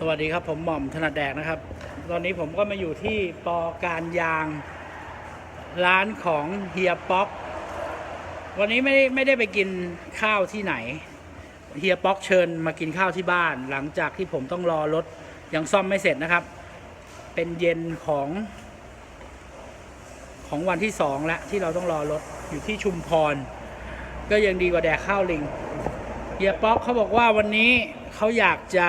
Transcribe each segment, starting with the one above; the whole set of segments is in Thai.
สวัสดีครับผมหม่อมถนัดแดกนะครับ ตอนนี้ผมก็มาอยู่ที่ปอการยาง ร้านของเฮียป๊อกวันนี้ไม่ได้ไม่ได้ไปกินข้าวที่ไหนเฮียป๊อกเชิญมากินข้าวที่บ้าน หลังจากที่ผมต้องรอรถยังซ่อมไม่เสร็จนะครับ เป็นเย็นของ ของวันที่สองแล้วที่เราต้องรอรถอยู่ที่ชุมพร ก็ยังดีกว่าแดกข้าวลิงเฮียป๊อกเขาบอกว่าวันนี้เขาอยากจะ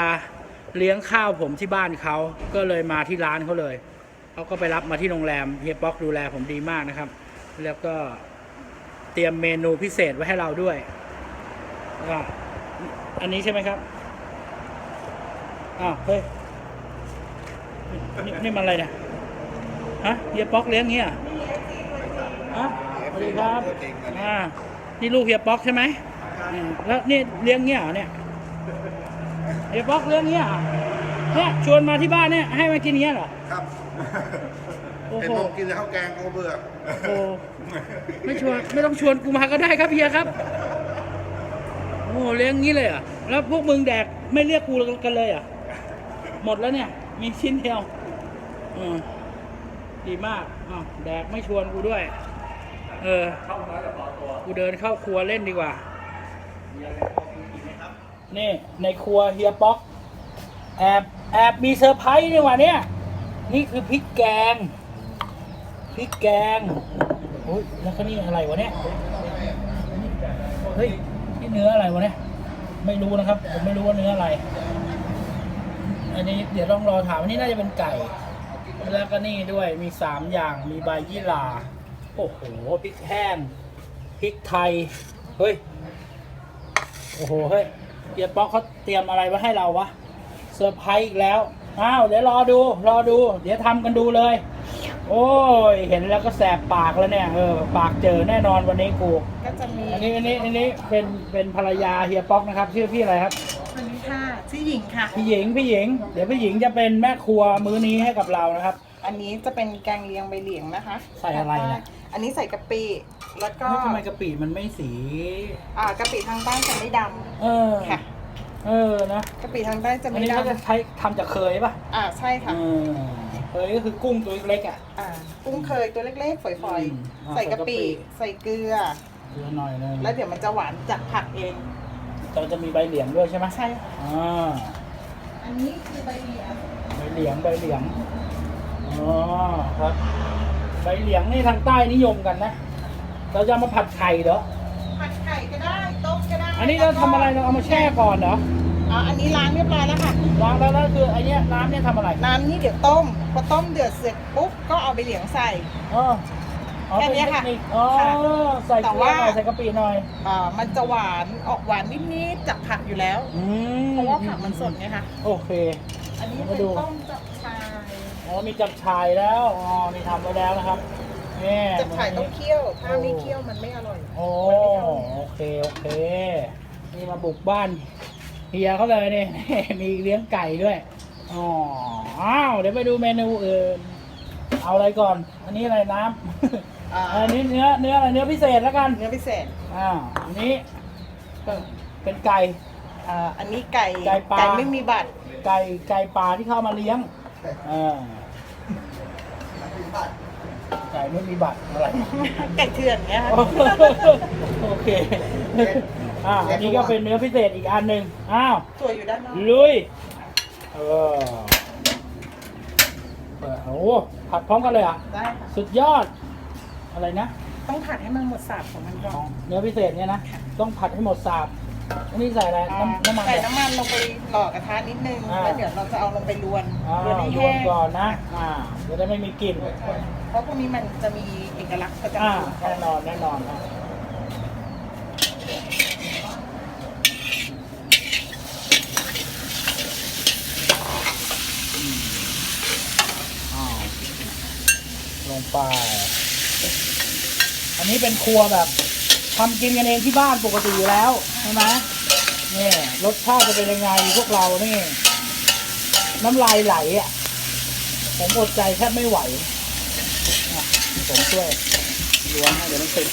เลี้ยงข้าวผมที่บ้านเขาก็เลยมาที่ร้านเขาเลยเขาก็ไปรับมาที่โรงแรมเฮียป๊อกดูแลผมดีมากนะครับ แล้วก็เตรียมเมนูพิเศษไว้ให้เราด้วยอะอันนี้ใช่ไหมครับอ้าวเฮ้ยนี่นี่มันอะไรเนี่ยฮะเฮียป๊อกเลี้ยงเงี้ยฮะสวัสดีครับอ่านี่ลูกเฮียป๊อกใช่ไหมอืมแล้วนี่เลี้ยงเงี้ยเหรอเนี่ย เดี๋ยวบอกเลี้ยงเงี้ยเหรอเนี่ยชวนมาที่บ้านเนี่ยให้มากินเงี้ยเหรอ ครับโอ้เห็นโหผมกินข้าวแกงก็เบื่อโอ้โหไม่ชวนไม่ต้องชวนกูมาก็ได้ครับเฮียครับ โอ้โหเลี้ยงงี้เลยเหรอะ แล้วพวกมึงแดกไม่เรียกกูกันเลยเหรอะ หมดแล้วเนี่ย มีชิ้นเดียวอืมดีมากอ้าวแดกไม่ชวนกูด้วย เออกูเดินเข้าครัวเล่นดีกว่า นี่ในครัวเฮียป๊อกแอบแอบมีเซอร์ไพรส์นี่ว่าเนี่ยนี่คือพริกแกงพริกแกงโอ้ยแล้วก็นี่อะไรวะเนี่ยเฮ้ยนี่เนื้ออะไรวะเนี่ยไม่รู้นะครับผมไม่รู้ว่าเนื้ออะไร อันนี้เดี๋ยวต้องรอถามอันนี้น่าจะเป็นไก่ แล้วก็นี่ด้วยมีสามอย่างมีใบยี่หร่าโอ้โหพริกแห้งพริกไทยเฮ้ยโอ้โหเฮ้ย เฮียป๊อกเขาเตรียมอะไรไว้ให้เราวะเซอร์ไพรส์อีกแล้วอ้าวเดี๋ยวรอดูรอดู เดี๋ยวทำกันดูเลย โอ้ยเห็นแล้วก็แสบปากแล้วเนี่ยเออปากเจอแน่นอนวันนี้กูก็จะมีอันนี้อันนี้อันนี้เป็นเป็นภรรยาเฮียป๊อกนะครับชื่อพี่อะไรครับคนนี้ค่ะชื่อหญิงค่ะ พี่หญิงพี่หญิง เดี๋ยวพี่หญิงจะเป็นแม่ครัวมื้อนี้ให้กับเรานะครับ อันนี้จะเป็นแกงเลียงใบเหลียงนะคะใส่อะไรน่ะอันนี้ใส่กะปิ แล้วก็เฮ้ยทำไมกะปิมันไม่สี อ่ากะปิทางใต้จะไม่ดเออำค่ะเออนะกะปิทางใต้จะอันไม่นี้เขาจะดำใช้ทำจากเคยป่ะอ่าใช่ค่ะเออเคยก็คือกุ้งตัวเล็กๆอะ อ่ากุ้งเคยตัวเล็กๆ ฝอยอืมอ่าๆ ใส่กะปิใส่กะปิ ใส่เกลือ เยอะหน่อยนึงแล้วเดี๋ยวมันจะหวานจากผักเองเราจะมีใบเหลียงด้วยใช่ไหมใช่ค่ะ อ่า อันนี้คือใบเหลียงใบเหลียงใบเหลียง อ๋อครับ ใบเหลียงนี่ทางใต้นิยมกันนะ เราจะเอามาผัดไข่เหรอ ผัดไข่ก็ได้ต้มก็ได้อันนี้เราทำอะไรเราเอามาแช่ก่อนเหรออ่าอันนี้ล้างเรียบร้อยแล้วค่ะ ล้างแล้วแล้วคือไอันเนี้ยน้ำเนี่ยทำอะไรน้ำนี่เดี๋ยวต้ม พอต้มเดือดเสร็จปุ๊บก็เอาใบเหลียงใส่อ๋ออ๋อแค่เนี้ยค่ะป็ทนิอ๋อค่ะใส่เกแต่ลือว่า หน่อยใส่กะปิหน่อยอ่ามันจะหวานออกหวานนิดๆจากผักอยู่แล้ว อืมเพราะว่าผักมันสดไงคะ โอเค อันนี้มาเป็นดูต้มจับชาย อ๋อมีจับชายแล้ว อ๋อ นี่ทำไว้แล้วนะครับ นี่จับชายต้องเคี่ยว ถ้าไม่เคี่ยวมันไม่อร่อยโอ้มันไม่เข้าโอเค โอเค นี่มาบุกบ้านเฮียเขาเลยนี่มีเลี้ยงไก่ด้วย อ๋ออ้าวเดี๋ยวไปดูเมนูอื่น เอาอะไรก่อน อันนี้อะไรน้ำอ่าอันนี้เนื้อ เนื้ออะไร เนื้อพิเศษแล้วกัน เนื้อพิเศษ อ่า อันนี้ก็เป็นไก่อ่าอันนี้ไก่ไก่ปลาไม่มีบัตร ไก่ไก่ป่าที่เข้ามาเลี้ยงอ่า ไก่ไม่มีบัตรอะไร ไก่เถื่อนเนี้ยค่ะโอเค อ่าอันนี้ก็เป็นเนื้อพิเศษอีกอันหนึ่งอ้าวตัวอยู่ด้านนอกลุย เออเปิดโอ้โหผัดพร้อมกันเลยอะ ได้ค่ะสุดยอด อะไรนะ ต้องผัดให้มันหมดสาบของมันก่อนเนื้อพิเศษเนี่ยนะ ต้องผัดให้หมดสาบอันนี้ใส่อะไรน้ำน้ำมันใส่เหรอน้ำมันลงไปหล่อกระทะนิดนึงอ่าแล้วเดี๋ยวเราจะเอาลงไปลวนอ่าลวนให้โยแห้นงก่อนนะ อ่าจะได้ไม่มีกลิ่นเพราะพวกนี้มันจะมีเอกลักษณ์ประจำอ่าตัวแน่นอนแน่นอนนะอืมอ้าวลงไป อันนี้เป็นครัวแบบทำกินกันเองที่บ้านปกติอยู่แล้วใช่ไหมนี่รสชาติจะเป็นยังไงพวกเรานี่ น้ำลายไหลอะ ผมอดใจแทบไม่ไหวอะ ผมช่วยล้วงให้เดี๋ยวมันติด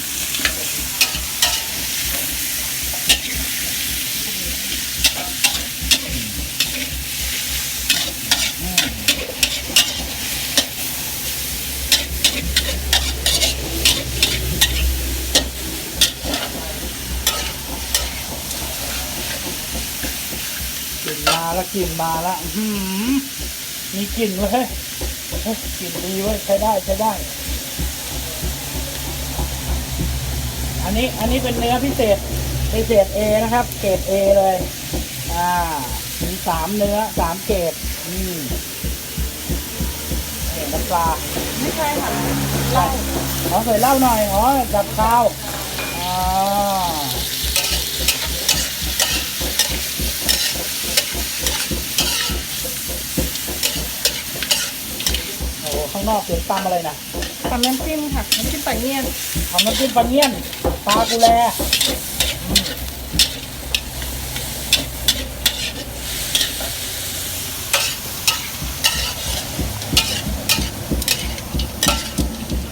กลิ่นมาแล้วกลิ่นมาแล้วมีกลิ่นเว้ยกลิ่นดีเว้ยใช้ได้ใช้ได้ อันนี้อันนี้เป็นเนื้อพิเศษพิเศษ A นะครับ เกรด A เลย อ่ามีสามเนื้อสามเกรดอืมเกรดน้ำปลาไม่ใช่ค่ะเหล้าอ๋อใส่เหล้าหน่อยอ๋อดับข้าวอ๋อโอ้โหข้างนอกเสียงตำอะไรนะทำน้ำจิ้มค่ะน้ำจิ้มปลาเงี้ยนทำน้ำจิ้มปลาเงี้ยน ปลากุแล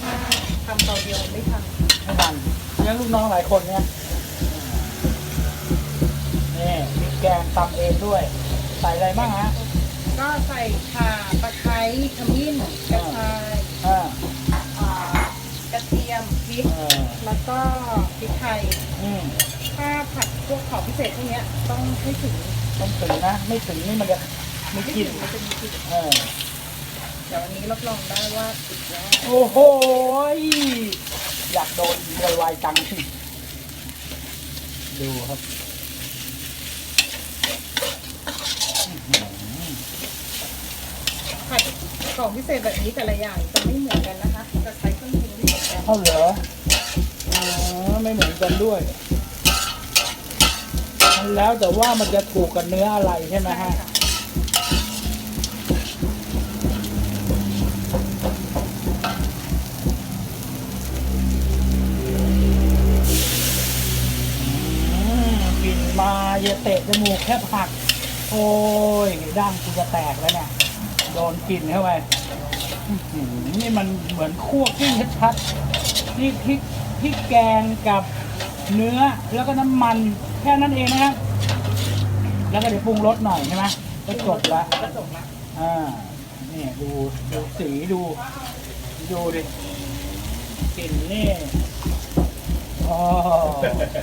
อืมทำเตาเดียวไม่ทันไม่ทันเลี้ยงลูกน้องหลายคนเนี่ยนี่พริกแกงตำเองด้วย ใส่อะไรบ้างฮะก็ใส่ข่าตะไคร้ขมิ้นกระชายอ่าอ่ากระเทียมพริก เออ แล้วก็พ ริกไทย อืมถ้าผัดพวกของพิเศษพวกเนี้ยต้องให้ถึงต้องถึงนะ ไม่ถึงนี่มันจะมีไม่กลิ่ถึนงมันจะมีกลิ่นเออ เดี๋ยววันนี้รับรองได้ว่าสุดยอดโอ้โหยอยากโดนไวๆจัง ดูครับอื้อหือผัดของพิเศษแบบนี้แต่ละอย่างจะไม่เหมือนกันนะคะจะใช้เครื่องปรุงที่เหมือนกันเอาเหรออ๋อ ไม่เหมือนกันด้วย มันแล้วแต่ว่ามันจะถูกกับเนื้ออะไรใช่ไหมฮะค่ะอืมกลิ่นมาเยเตะจมูกแคบหัก โอ้ยดั้งกูจะแตกแล้วเนี่ยโดนกลิ่นเข้าไปอื้อหือนี่มันเหมือนคั่วกิ้งชัดๆนี่พริก พริกแกงกับเนื้อแล้วก็น้ำมันแค่นั้นเองนะครับ แล้วก็เดี๋ยวปรุงรสหน่อยใช่ไหมก็จบละกระจกละอ่านี่ดูดูสีดู ดูดิกลิ่นนี่โอ้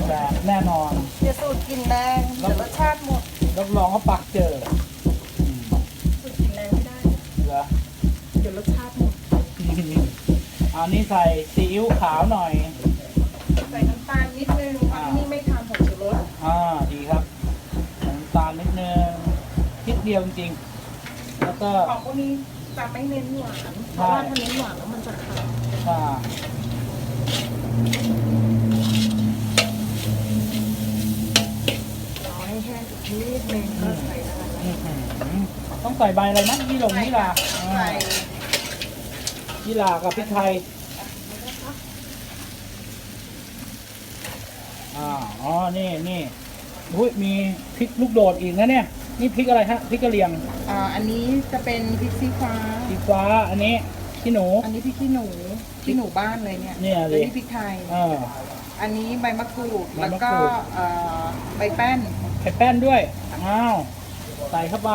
แบบแน่นอนเดี๋ยวสูตรกลินแรงเดี๋ยวรสชาติหมดรับรองว่าปักเจออืมสูตรกลินแรงไม่ได้ เหรอเดี๋ยวรสชาติหมดอันนี้ใส่ซีอิ๊วขาวหน่อย ใส่น้ำตาลนิดนึงเพราะที่นี่ไม่ทานผงชูรสอ่าดีครับใส่น้ำตาลนิดนึงนิดเดียวจริงๆแล้วก็ ของพวกนี้จะไม่เน้นหวานเพราะว่าถ้าเน้นหวานแล้วมันจะขาวอ่ารอให้แห้งอีกนิดนึงก็ใส่ได้อื้อหือต้องใส่ใบอะไรนะยี่หลงยี่ลาอ่าใส่ยี่ลากับพริกไทย อ่าอ๋อ นี่นี่อุ้ยมีพริกลูกโดดอีกนะเนี่ย นี่พริกอะไรฮะพริกกะเหรี่ยงอ่าอันนี้จะเป็นพริกชี้ฟ้า สีฟ้าอันนี้ขี้หนู อันนี้พริกขี้หนูขี้หนูบ้านเลยเนี่ยเนี่ยดิแล้วนี่พริกไทย อ่า อันนี้ใบมะกรูด ใบแล้วมะก็กรูดเอ่อใบแป้น ไข่แป้นด้วย อ้าว ใส่เข้าไป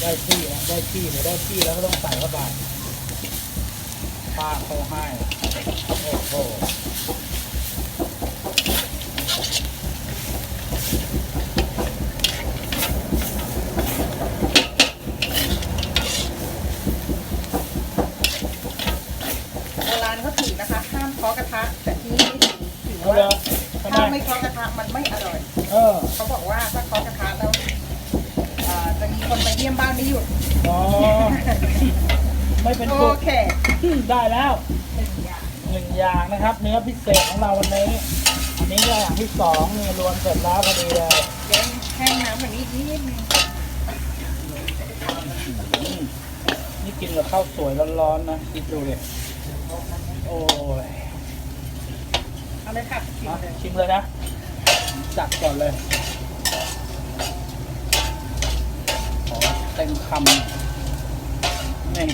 ได้ที่แล้วได้ที่เดี๋ยวได้ที่แล้วก็ต้องใส่เข้าไป ป้าเขาให้โอ้โหโบราณเขาถือนะคะ ห้ามเคาะกระทะ แต่ที่นี่ถือถือเอาเลยว่าทำไมถ้าไม่เคาะกระทะมันไม่อร่อย เออเขาบอกว่าถ้าเคาะกระทะแล้วอ่อจะมีคนมาเยี่ยมบ้านไม่หยุด อ๋อ ไม่เป็นโอสุกเคได้แล้วหนึ่งอย่างหนึ่งอย่างนะครับ เนื้อพิเศษของเราวันนี้ อันนี้อย่างที่สองนี่รวมเสร็จแล้วพอดีเลยเดี๋ยวแห้งน้ำกว่านี้นิดนึงอืมนี่กินกับข้าวสวยร้อนๆนะคิดดูเลยโอ้ยเอาเลยค่ะชิมมาเลยชิมเลยนะจัดก่อนเลยขอเต็มคำนี่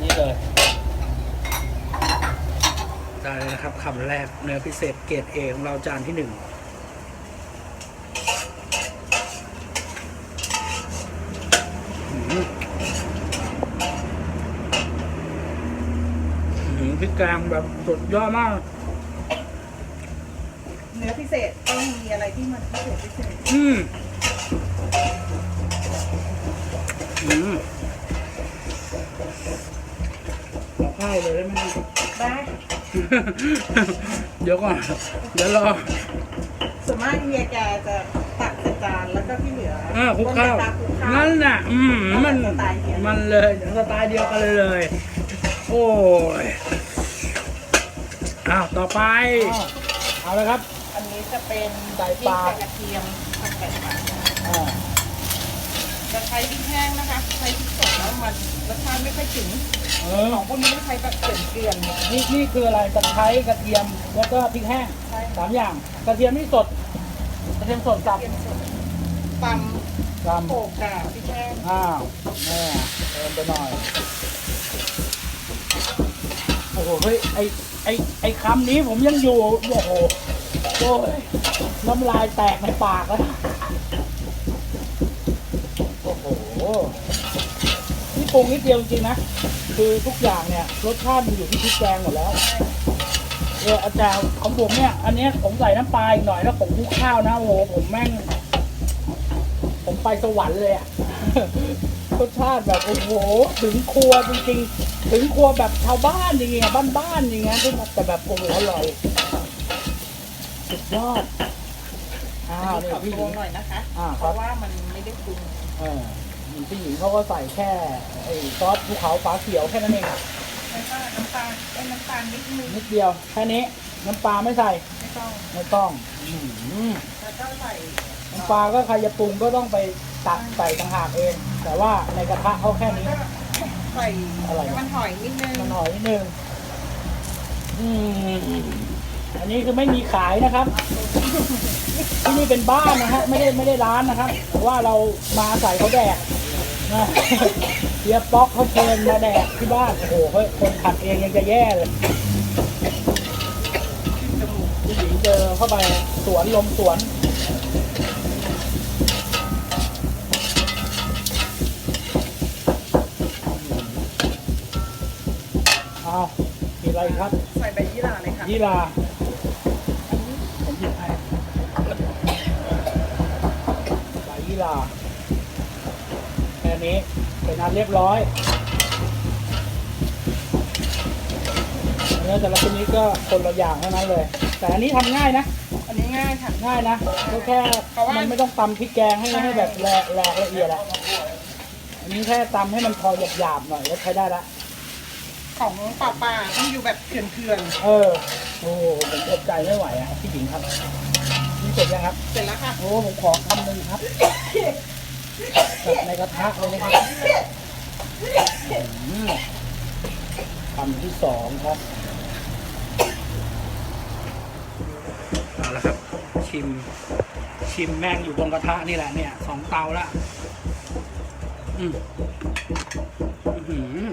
นี่เลย ได้เลย นะครับคำแรกเนื้อพิเศษเกรดเอของเราจานที่หนึ่งอื้อหืออื้อหือพริกแกงแบบสุดยอดมาก เนื้อพิเศษต้องมีอะไรที่มันพิเศษพิเศษ อืม อืมขอข้าวเลยได้ไหมได้ เดี๋ยวก่อนเดี๋ยวรอ ส่วนมากเมียแกจะตักใส่จานแล้วก็ที่เหลืออ่าคลุกข้าวบนกระทะคลุกข้าว นั่นน่ะ อืมมันสไตล์เดียว มันเลยสไตล์เดียวกันเลยเลย โอ้ยอ้าวต่อไป เอาเลยครับ อันนี้จะเป็นไก่พริกปลาไก่กระเทียมผัดไก่ปลาอ่า จะใช้พริกแห้งนะคะ ใช้พริกสดแล้วมันรสชาติไม่ค่อยถึงเออของพวกนี้ต้องใช้แบบเกลื่อนๆนี่นี่คืออะไรตะไคร้กระเทียมแล้วก็พริกแห้งใช่สามอย่างกระเทียมนี่สดกระเทียมสดกับเกรียมสดตกำโขกกาพริกแห้งำอ้าวแม่เติมไปหน่อยโอ้โหเฮ้ยไอไอไอคำนี้ผมยังอยู่โอ้โหโอ้ยน้ำลายแตกในปากแล้วนะโอ้โห นี่ปรุงนิดเดียวจริงๆนะ คือทุกอย่างเนี่ยรสชาติมันอยู่ที่พริกแกงหมดแล้วเอออาจารย์ของผมเนี่ย อันเนี้ยผมใส่น้ำปลาอีกหน่อยแล้วผมคลุกข้าวนะโอ้โหผมแม่ง ผมไปสวรรค์เลยอะรสชาติแบบโอ้โห ถึงครัวจริงๆ ถึงครัวแบบชาวบ้านจริงๆบ้านๆอย่างเงี้ยแต่แบบโอ้โหอร่อยสุดยอดอ้าวนี่ขอพี่หโกญิงงหน่อยนะคะอ่าครับเพราะว่ามันไม่ได้ปรุงเออ พี่หญิงเขาก็ใส่แค่ไอ้ซอสภูเขาฟ้าเขียวแค่นั้นเองอะแล้วก็น้ำตาลไอ้น้ำตาลนิดนึงนิดเดียวแค่นี้น้ำปลาไม่ใส่ไม่ต้องไม่ต้องอื้อหือแล้วก็ใส่น้ำปลาก็ใครจะปรุงก็ต้องไปตักใส่ต่างหากเอง แต่ว่าในกระทะเขาแค่นี้แล้วก็ใส่อะไร น้ำมันหอยนิดนึง มันหน่อยนิดนึงอืม อันนี้คือไม่มีขายนะครับ ที่นี่เป็นบ้านนะฮะไม่ได้ไม่ได้ร้านนะครับแต่ว่าเรามาใส่เขาแดกนะเฮียป๊อกเขาเชิญมาแดกที่บ้านโอ้โหเฮ้ยคนผัดเองยังจะแย่เลยผู้หญิงเจอเข้าไปสวนลมสวนเอามีอะไรอีกครับ ใส่ใบยี่หร่าเลยค่ะ ยี่ลาผมหยิบให้ ใบยี่ลาแค่นี้เป็นอันเรียบร้อยเนื้อแต่ละชนิดก็คนละอย่างเท่านั้นเลย แต่อันนี้ทำง่ายนะ อันนี้ง่ายค่ะ ง่ายนะก็แค่เพราะว่ามั มันไม่ต้องตำพริกแกงให้ให้แบบแหลกแหลกละเอียดอะอันนี้แค่ตำให้มันพอหยาบๆหน่อยก็ใช้ได้ละ ของป่าป่าต้องอยู่แบบเกลื่อนเออ โอ้โหผมอดใจไม่ไหวอะพี่หญิงครับนี่ เสร็จยังครับๆเสร็จแล้วค่ะ โอ้ผมขอคำหนึ่งครับแบบในกระทะเลยนะครับอืมคำที่สองครับ เอาละครับ ชิม ชิมแม่งอยู่ตรงกระทะนี่แหละเนี่ยสองเตาละอืมอื้อหือ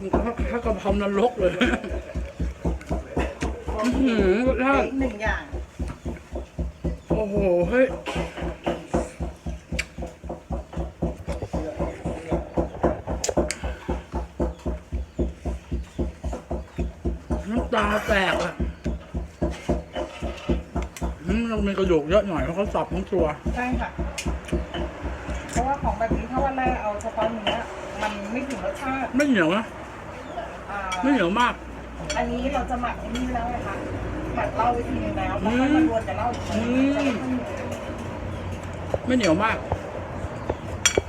มันก็แค่กระเพรานรกเลย อื้อหือรสชาติ อีกหนึ่งอย่าง โอ้โห เฮ้ย น้ำตาแตกอะอืมเรามีกระดูกเยอะหน่อยเพราะเขาสับทั้งตัว ใช่ค่ะ เพราะว่าของแบบนี้ถ้าว่าแรกเอาเฉพาะเนื้อมันไม่ถึงรสชาติไม่เหนียวนะ อ่าไม่เหนียวมาก อันนี้เราจะหมักไอ้นี่แล้วไงคะหมักเหล้าไว้ทีนึงแล้วแล้วค่อยมารวนกับเหล้าอีกทีนึงจะไม่ค่อยเหนียวไม่เหนียวมาก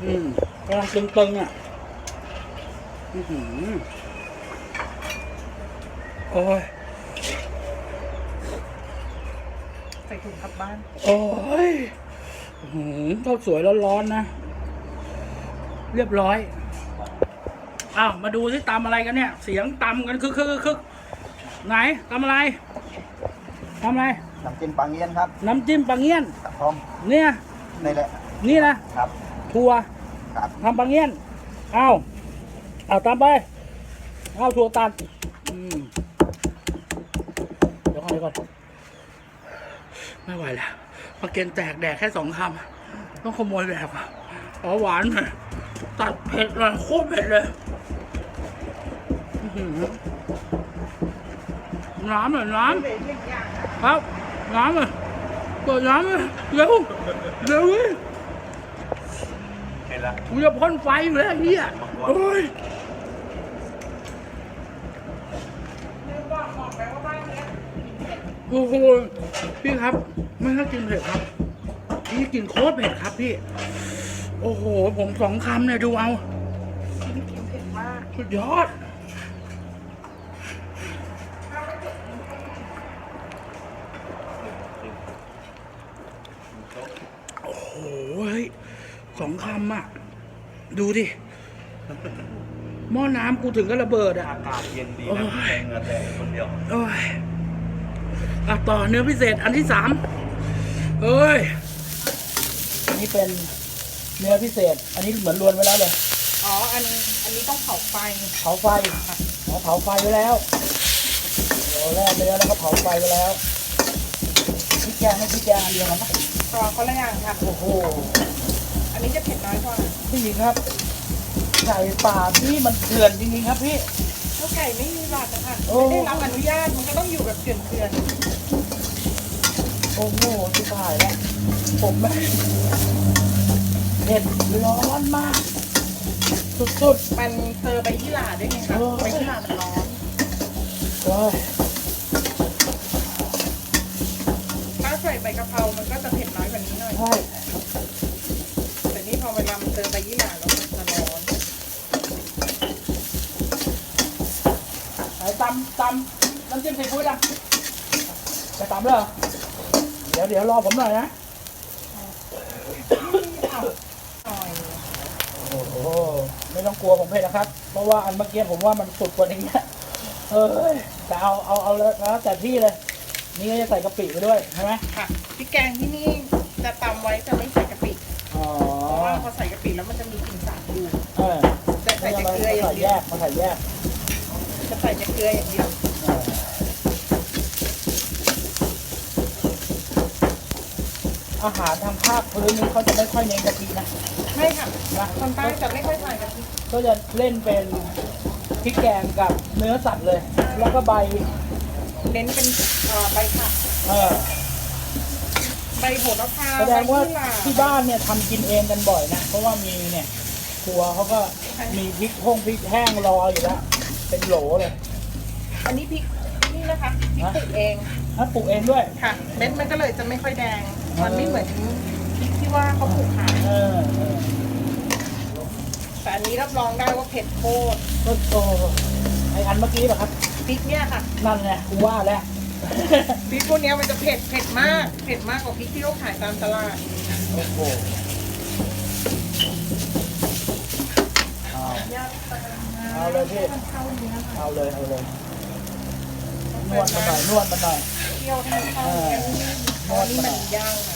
อืมกำลังตึงๆอะอือหือโอ้ย ใส่ถุงกลับบ้าน โอ้ยอื้อหือข้าวสวยร้อนๆนะ เรียบร้อย อ้าว มาดูที่ตำอะไรกันเนี่ย เสียงตำกันคึกคึกคึก ไหนตำอะไรทำอะไรน้ำจิ้มปลาเงี้ยนครับน้ำจิ้มปลาเงี้ยนครับพร้อมเนี่ยนี่แหละนี่นะครับทัวครับทำปลาเงี้ยนเอาเอาตามไปเอาทัวตัดอืมเดี๋ยวก่อนเดี๋ยวก่อนไม่ไหวแล้วปลาเกนแตกแดกแค่สองคำต้องขโมยแบบอะเอาหวานหน่อยตัดเผ็ดหน่อยโคตรเผ็ดเลยอื้อหือ น้ำหน่อยน้เหลือหนึ่งอย่างนะำครับน้ำเลยเปิดน้ำเลยเร็วเร็วเว้ยเห็นละกูจะพ่นไฟอยู่แล้วไอ้เฮียโอ้ยลืมบอกบอกไปว่าบ้านเนี้ยโอ้โหพี่ครับ ไม่ให้กินเผ็ดครับ พี่กินโคตรเผ็ดครับพี่ โอ้โห ผมสองคำเนี่ยดูเอากินเผ็ดมากสุดยอด โอ้โหเฮ้ย สองคำอะ ดูดิ หม้อน้ำกูถึงก็ระเบิดอะ อากาศเย็นดีโอ้นะยแรงเงือแตกคนเดียวโอ้ยอะต่อเนื้อพิเศษอันที่สามเอ้ย อันนี้เป็นเนื้อพิเศษ อันนี้เหมือนรวนไว้แล้วเลยอ๋อ อันอันนี้ต้องเผาไฟ เผาไฟอ๋อเผาไฟไว้แล้วโอ้แร่เนื้อแล้วก็เผาไฟไว้แล้วพริกแกงไม่พริกแกงอันเดียวกันปะรอเขาละอย่างค่ะ โอ้โห อันนี้จะเผ็ดน้อยกว่าพี่หญิงครับไก่ป่าพี่มันเถื่อนจริงๆครับพี่ถ้าไก่ไม่มีบาดนะคะโอ้ ไม่ได้รับอนุญาตมันก็ต้องอยู่แบบเกลื่อนโอ้โหชิบหายแล้วผมไม่เผ็ดร้อนมาก สุด ๆ มันเซอร์ใบยี่หร่าด้วยไงคะโอ้ใบยี่หร่ามันร้อนๆเฮ้ยถ้าใส่ใบกะเพรา มันก็จะเผ็ดน้อยกว่านี้หน่อย ใช่แต่นี่พอ เวลามันเจอใบยี่หร่าแล้วมันจะร้อนไหนตำตำน้ำจิ้มซีฟู้ดอะจะตำเลยเดี๋ยวเดี๋ยวรอผมหน่อยนะหน่อยโอ้โหไม่ต้องกลัวผมเผ็ดนะครับ เพราะว่าอันเมื่อกี้ผมว่ามันสุดกว่านี้เอ้ยแต่เอาเอาเอาเลยนะแต่ที่เลย นี่ก็จะใส่กะปิไปด้วยใช่ไหมค่ะพริกแกงที่นี่จะตำไว้จะไม่ อ๋อเพราะว่าพอใส่กะปิแล้วมันจะมีกลิ่นสาบอยู่เออแต่ใส่แต่เกลืออย่างเดีแยยวกมาใส่แยกจะใส่แต่เกลืออย่างเดียวอออาหารทางภาคพื้นนี้เขาจะไม่ค่อยเน้นกะทินะไม่ค่ะนะคนใต้จะไม่ค่อยใส่กะทิก็จะเล่นเป็นพริกแกงกับเนื้อสัตว์เลย แล้วก็ใบ เน้นเป็นเอ่อใบผักเออ ใบโหระพาแสดงว่าใบยี่หร่ที่บ้านเนี่ยทำกินเองกันบ่อยนะ เพราะว่ามีเนี่ยครัวเขาก็มีพริกห้องพริกแห้งรออยู่แล้ว เป็นโหลเลยอันนี้พริกนี่นะคะพริกปลูกเองถ้าปลูกเองด้วยค่ะ เม็ดมันก็เลยจะไม่ค่อยแดง มันไม่เหมือนพริกที่ว่าเขาปลูกขายเออเออแต่อันนี้รับรองได้ว่าเผ็ดโคตรก็โตไออันเมื่อกี้ป่ะครับพริกเนี่ยค่ะ นั่นไงกูว่าแล้ว พริกพวกเนี้ยมันจะเผ็ดเผ็ดมากเผ็ดมากกว่าพริกที่เขาขายตามตลาดโอ้โหเอายอดตะกร้เอาเลยพี่มันเข้าเนื้อค่ะเอาเลยเอาเลยนวดมาหน่อยนวดมาหน่อยเคี่ยวให้มันเข้าเนื้อเพราะว่านี่มันย่างมา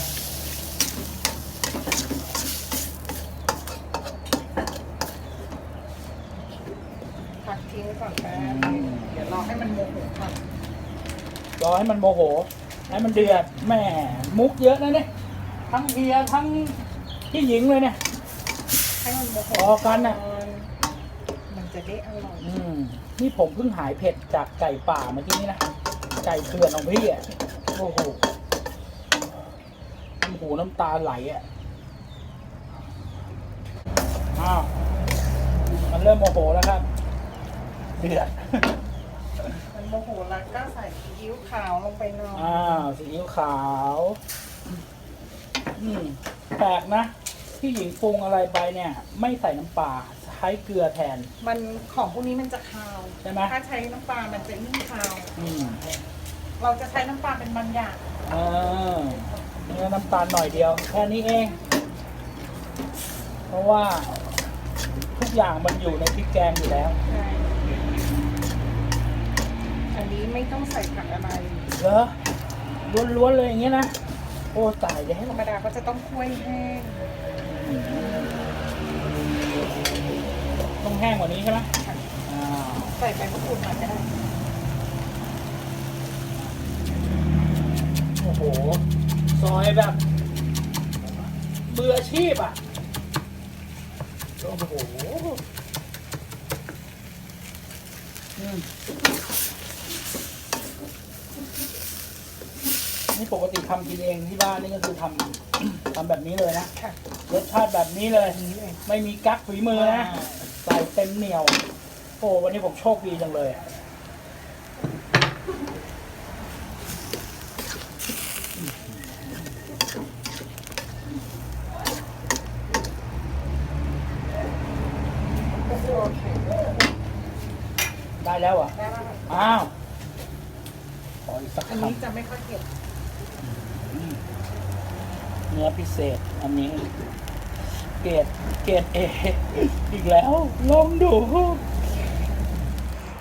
พักทิ้งไว้ก่อนแป๊บนึงเดี๋ยวรอให้มันโมโหก่อน รอให้มันโมโห ให้มันเดือดแหม่มุกเยอะนะเนี่ยทั้งเฮียทั้งพี่หญิงเลยเนี่ย ให้มันโมโหพอกันน่ะ มันจะได้อร่อย อืมนี่ผมเพิ่งหายเผ็ดจากไก่ป่าเมื่อกี้นี้นะ ไก่เถื่อนของพี่อะ โอ้โหน้ำหูน้ำตาไหลอะ อ้าว มันเริ่มโมโหแล้วครับ เดือดมัน โมโหแล้วก็ใส่ซีอิ๊วขาวลงไปหน่อยอ้าวซีอิ๊วขาวอืมแปลกนะที่หญิงปรุงอะไรไปเนี่ย ไม่ใส่น้ำปลาใช้เกลือแทน มันของพวกนี้มันจะคาวใช่ไหมถ้าใช้น้ำปลามันจะยิ่งคาว อืมเราจะใช้น้ำปลาเป็นบางอย่างเออเนื้อน้ำตาลหน่อยเดียว แค่นี้เอง เพราะว่าทุกอย่างมันอยู่ในพริกแกงอยู่แล้วใช่อั นนี้ไม่ต้องใส่ผักอะไรเหรอล้วนๆเลยอย่างเงี้ยนะ โอ้ตายแล้วธรรมดาก็จะต้องคั่วให้แห้งต้องแห้งกว่านี้ใช่ไหมอ่าใส่ใบมะกรูดหน่อยก็ได้โอ้โห ซอยแบบเบื่ออาชีพอะ โอ้โหอืม นี่ปกติทำกินเองที่บ้านนี่ก็คือทำทำแบบนี้เลยนะรสชาติแบบนี้เลย ไม่มีกั๊กฝีมือนะใส่เต็มเหนียว โอ้วันนี้ผมโชคดีจังเลยอะได้แล้วอะ ได้แล้วค่ะอ้าวขออีกสักอันคำนี้จะไม่ค่อยเผ็ด เนื้อพิเศษ อันนี้ เกรดเกรดเออีกแล้ว ลองดู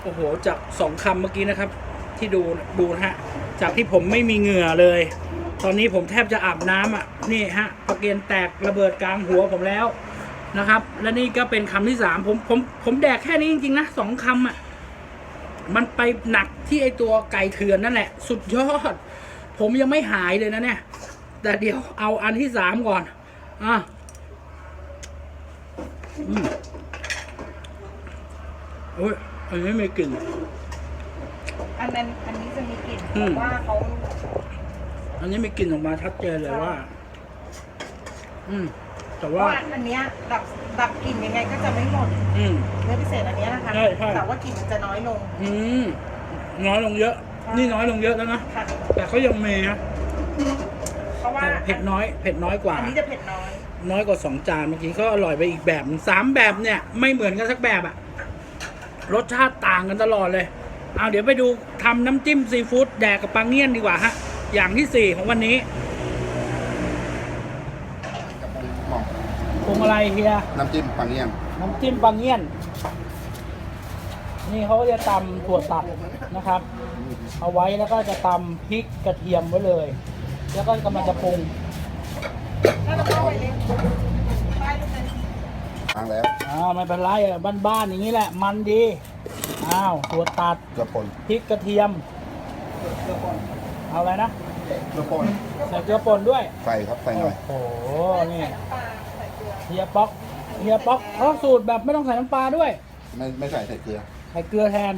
โอ้โห จากสองคำเมื่อกี้นะครับ ที่ดูดูนะฮะ จากที่ผมไม่มีเหงื่อเลย ตอนนี้ผมแทบจะอาบน้ำอะ นี่ฮะประเกียนแตกระเบิดกลางหัวผมแล้วนะครับ และนี่ก็เป็นคำที่สามผมผมผมแดกแค่นี้จริง ๆ นะสองคำอะ มันไปหนักที่ไอตัวไก่เถื่อนนั่นแหละ สุดยอด ผมยังไม่หายเลยนะเนี่ย แต่เดี๋ยวเอาอันที่สามก่อน อะอืมโอ้ยอันนี้ไม่กลิ่น อันนั้นอันนี้จะมีกลิ่นอืมแต่ว่าเขาอันนี้ไม่กลิ่นออกมาชัดเจนเลยว่า อืม แต่เพราะว่า ว่าอันเนี้ยดับดับกลิ่นยังไงก็จะไม่หมดอืม เนื้อพิเศษอันเนี้ยนะคะใช่ใช่ แต่ว่ากลิ่นมันจะน้อยลง อืม น้อยลงเยอะ นี่น้อยลงเยอะแล้วนะ ค่ะแต่เขายังมีนะเพราะว่าแต่เผ็ดน้อย เผ็ดน้อยกว่า อันนี้จะเผ็ดน้อย น้อยกว่าสองจานเมื่อกี้ก็อร่อยไปอีกแบบหนึ่งสามแบบเนี่ยไม่เหมือนกันสักแบบอะรสชาติต่างกันตลอดเลยเอาเดี๋ยวไปดูทำน้ำจิ้มซีฟู้ดแดกกับปังเงียนดีกว่าฮะ อย่างที่สี่ของวันนี้หม่อมปรุงอะไรเฮีย น้ำจิ้มปังเยี่ยมน้ำจิ้มปังเงียน นี่เขาก็จะตำถั่วตัดนะครับ เอาไว้แล้วก็จะตำพริกกระเทียมไว้เลย แล้วก็กำลังจะปรุงถ้าเราเข้าไปเล็กป้ายรูปนั้นทางแล้วอ้าวไม่เป็นไรอะบ้านๆอย่างนี้แหละ มันดีอ้าวถั่วตัดเกลือป่นพริกกระเทียมเอาอะไรนะเกลือป่นใส่เกลือป่นด้วยใส่ครับใส่หน่อยโอ้โหนี่น้ำปลาใส่เกลือเฮียป๊อกเฮียป๊อกเขาสูตรแบบไม่ต้องใส่น้ำปลาด้วย ไม่ไม่ใส่ใส่เกลือ ใส่เกลือแทน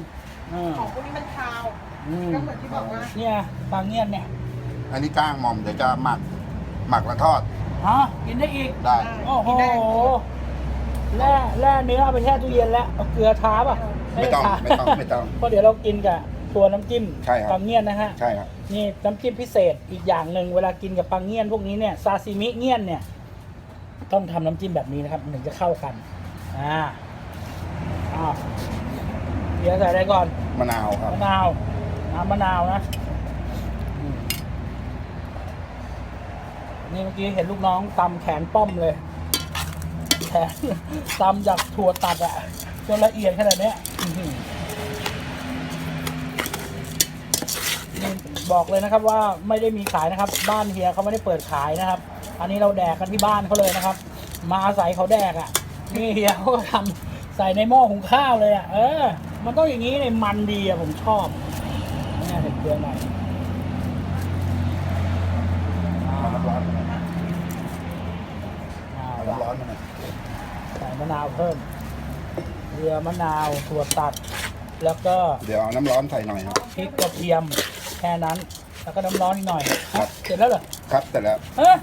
อ่าของพวกนี้มันคาว อืมก็เหมือนที่บอกว่าเนี่ยปลาเงี้ยนเนี่ยอันนี้ก้างหม่อมเดี๋ยวจะหมักหมักแล้วทอดฮะกินได้อีก ได้ โอ้โหแร่แร่เนื้อเอาไปแช่ตู้เย็นแล้วเอาเกลือทาป่ะไม่ต้องด้ทาไม่ต้องไม่ต้องเพราะเดี๋ยวเรากินกับตัวน้ำจิ้มใช่ครับปลาเงี้ยนนะฮะใช่ครับ นี่น้ำจิ้มพิเศษอีกอย่างหนึ่งเวลากินกับปลาเงี้ยนพวกนี้เนี่ยซาซิมิเงี้ยนเนี่ยต้องทำน้ำจิ้มแบบนี้นะครับถึงจะเข้ากันอ่าอ้าวเดี๋ยวใส่อะไรก่อนมะนาวครับมะนาว น้ำมะนาวนะนี่เมื่อกี้เห็นลูกน้องตำแขนป้อมเลยแขนตำจากถั่วตัดอะจนละเอียดขนาดนี้นี่บอกเลยนะครับว่าไม่ได้มีขายนะครับ บ้านเฮียเขาไม่ได้เปิดขายนะครับ อันนี้เราแดกกันที่บ้านเขาเลยนะครับ มาอาศัยเขาแดกอะ่ะ นี่เฮียเขาก็ทำใส่ในหม้อหุงข้าวเลยอะ่ะเออ มันต้องอย่างนี้เลยมันดีอะ่ะผมชอบ เห็นเกลือหน่อยน้ำร้อนมาหน่อยอ่าน้ำร้อนมาหน่อยใส่มะนาวเพิ่มเกลือมะนาวถั่วตัด แล้วก็เดี๋ยวเอาน้ำร้อนใส่หน่อยครับ พริกกระเทียมแค่นั้น แล้วก็น้ำร้อนอีกหน่อยครับ เสร็จแล้วเหรอครับเสร็จแล้วเออ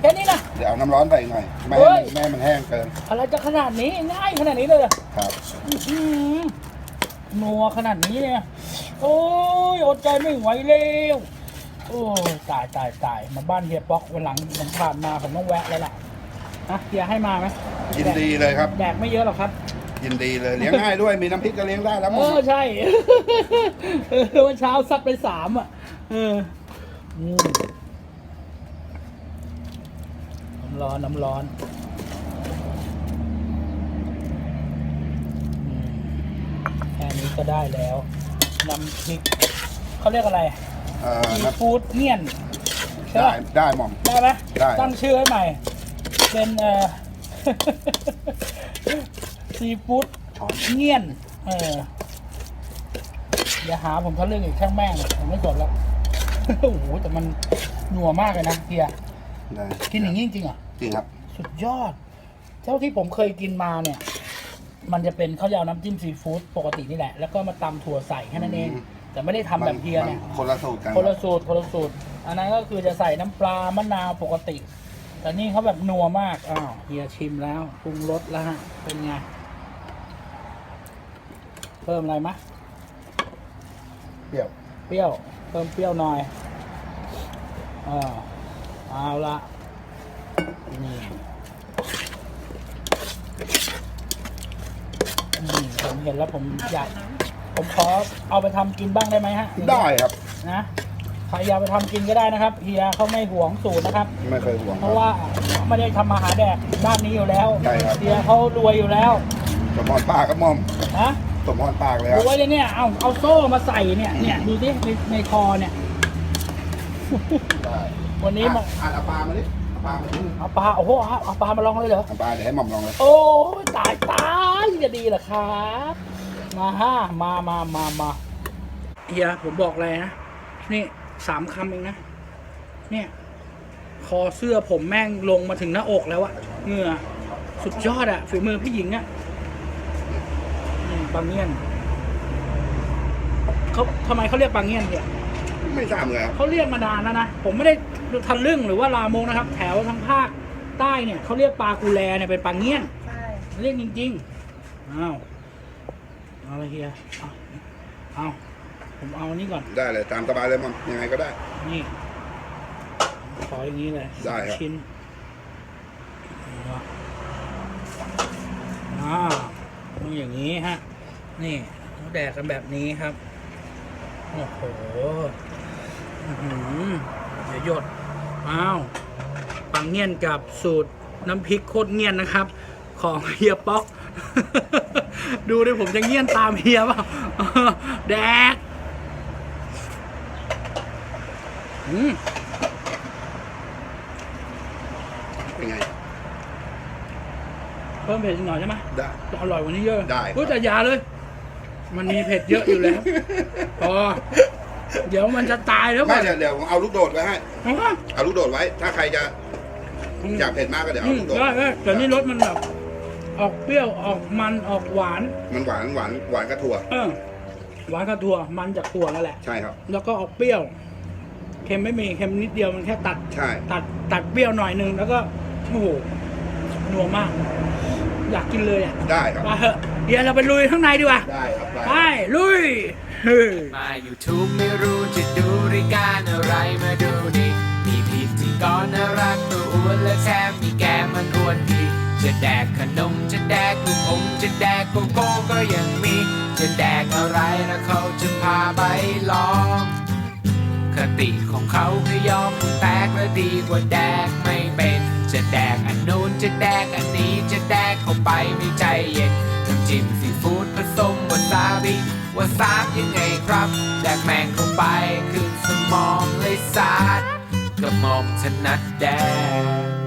แค่นี้นะ เดี๋ยวเอาน้ำร้อนใส่หน่อยไม่ให้มันไม่ให้มันแห้งเกินอะไรจะขนาดนี้ง่ายขนาดนี้เลยเหรอครับ อื้อหือ นัวขนาดนี้เนี่ย โอ้ยอดใจไม่ไหวแล้วโอ้ยตายตายตายมาบ้านเฮียป๊อกวันหลังผมผ่านมาผมต้องแวะแล้วล่ะนะเฮียให้มาไหมยินดีเลยครับ แดกไม่เยอะหรอกครับ ยินดีเลยเลี้ยงง่ายด้วยมีน้ำพริกก็เลี้ยงได้แล้วหมเอดอใช่เออวันเช้าซัดไปสามอะ เอออืมน้ำร้อนน้ำร้อนอืม แค่นี้ก็ได้แล้วน้ำพริกเขาเรียกอะไรเอ่อซีน้ฟู้ดเงี่ยนำใช่ได้ปะได้หม่อม ได้ไหมได้ ตั้งชื่อให้ใหม่ เป็นเอ่อ ซีฟู้ดช้อนเงี่ยนเอออย่าหาผมทะลึ่งอีกช่างแม่งผมไม่สนแล้ว โอ้โหแต่มันหนัวมากเลยนะเฮียได้กินอย่างนี้จริงๆเหรอะจริงครับ สุดยอด เท่าที่ผมเคยกินมาเนี่ย มันจะเป็นข้าวเหนียวน้ำจิ้มซีฟู้ดปกตินี่แหละ แล้วก็มาตำถั่วใส่แค่นั้นเองอืมแต่ไม่ได้ทำแบบเฮียเนี่ยมันคนละสูตรกันคนละสูตรคนละสูตร อันนั้นก็คือจะใส่น้ำปลามะนาวปกติ แต่นี่เขาแบบนัวมาก อ้าวเฮียชิมแล้วปรุงรสแล้วฮะ เป็นไง เพิ่มอะไรมะ เปรี้ยว เปรี้ยว เพิ่มเปรี้ยวหน่อยอ่าเอาละนี่อืมผม เห็นแล้วผมอยาก ผมขอเอาไปทำกินบ้างได้ไหมฮะได้ครับ นะใครอยากไปทำกินก็ได้นะครับเฮียเขาไม่หวงสูตรนะครับ ไม่เคยห่วงเพราะว่าไม่ได้ทำมาหาแดกด้านนี้อยู่แล้วใช่ครับ เฮียเขารวยอยู่แล้วสมพรปากครับมอมนะสมพรปากเลยครับรวยเลยเนี่ยเอาเอาโซ่มาใส่เนี่ยเนี่ยดูสิในในคอเนี่ย ได้วันนี้มาอะเอาปลามาดิเอาปลามาดิเอาปลาโอ้โหเอาเอาปลามาลองเลยเหรอ เอาปลาเดี๋ยวให้หม่อมลองเลย โอ้ยตายตาย จะดีเหรอครับ มาฮะมามามามาเฮียผมบอกเลยนะ นี่สามคำเองนะ เนี่ย คอเสื้อผมแม่งลงมาถึงหน้าอกแล้วอะเหงื่อ สุดยอดอะฝีมือพี่หญิงอะนี่ปลาเงี้ยนเขาทำไมเขาเรียกปลาเงี้ยนเนี่ยไม่ทราบเลยครับเขาเรียกมานานแล้วนะ ผมไม่ได้ทันลึ่งหรือว่าลามงนะครับ แถวทางภาคใต้เนี่ยเขาเรียกปลากูแลเนี่ยเป็นปลาเงี้ยนใช่เรียกจริง ๆ อ้าวเอาเลยเฮียเอาเอาผมเอาอันนี้ก่อน ได้เลยตามสบายเลยหม่อมยังไงก็ได้ นี่ ขออย่างนี้เลยได้ครับสามชิ้นอ่าต้องอย่างนี้ฮะ นี่ต้องแดกกันแบบนี้ครับ โอ้โหอื้อหือเดี๋ยวหยด อ้าวปังเงียนกับสูตรน้ำพริกโคตรเงียนนะครับ ของเฮียป๊อก ดูดิผมจะเงียนตามเฮียเปล่าแดกอืมเป็นไง เพิ่มเผ็ดอีกหน่อยใช่ไหมได้จะอร่อยกว่านี้เยอะได้ครับอุ๊ยแต่อยาเลย มันมีเผ็ดเยอะอยู่แล้วพอเดี๋ยวมันจะตายแล้วไม่ก่อนเดี๋ยวเดี๋ยวผมเอาลูกโดดไว้ให้อ๋อเอาลูกโดดไว้ ถ้าใครจะอยากเผ็ดมากก็เดี๋ยวอืเอามลูกโดดได้ได้แต่นี่รสมันแบบ ออกเปรี้ยวออกมันออกหวาน มันหวานหวานหวานกระถั่ว เออหวานกับถั่วมันจากถั่วนั่นแหละ ใช่ครับ แล้วก็ออกเปรี้ยว เค็มไม่มีเค็มนิดเดียวมันแค่ตัด ใช่ ตัดตัดเปรี้ยวหน่อยนึงแล้วก็โอ้โหนัวมาก อยากกินเลยอะได้ครับ มาเถอะเดี๋ยวเราไปลุยข้างในดีกว่าได้ครับได้ไปลุยเฮ้ยมา YouTube ไม่รู้จะดูรายการอะไรมาดูดิมีพิธีกรน่ารักตัวอ้วนและแถมมีแกมมันอ้วนดี จะแดกขนมจะแดกลูกอมจะแดกโกโก้ก็ยังมี จะแดกอะไรนะเขาจะพาไปลอง คติของเขาคือยอมแตกและดีกว่าแดกไม่เป็น จะแดกอันนู้นจะแดกอันนี้จะแดกเข้าไปไม่ใจเย็นน้ำจิ้มซีฟู้ดผสมวาซาบิวาซาบยังไงครับ แดกแมงเข้าไปขึ้นสมองเลยสาดกระหม่อมถนัดแดก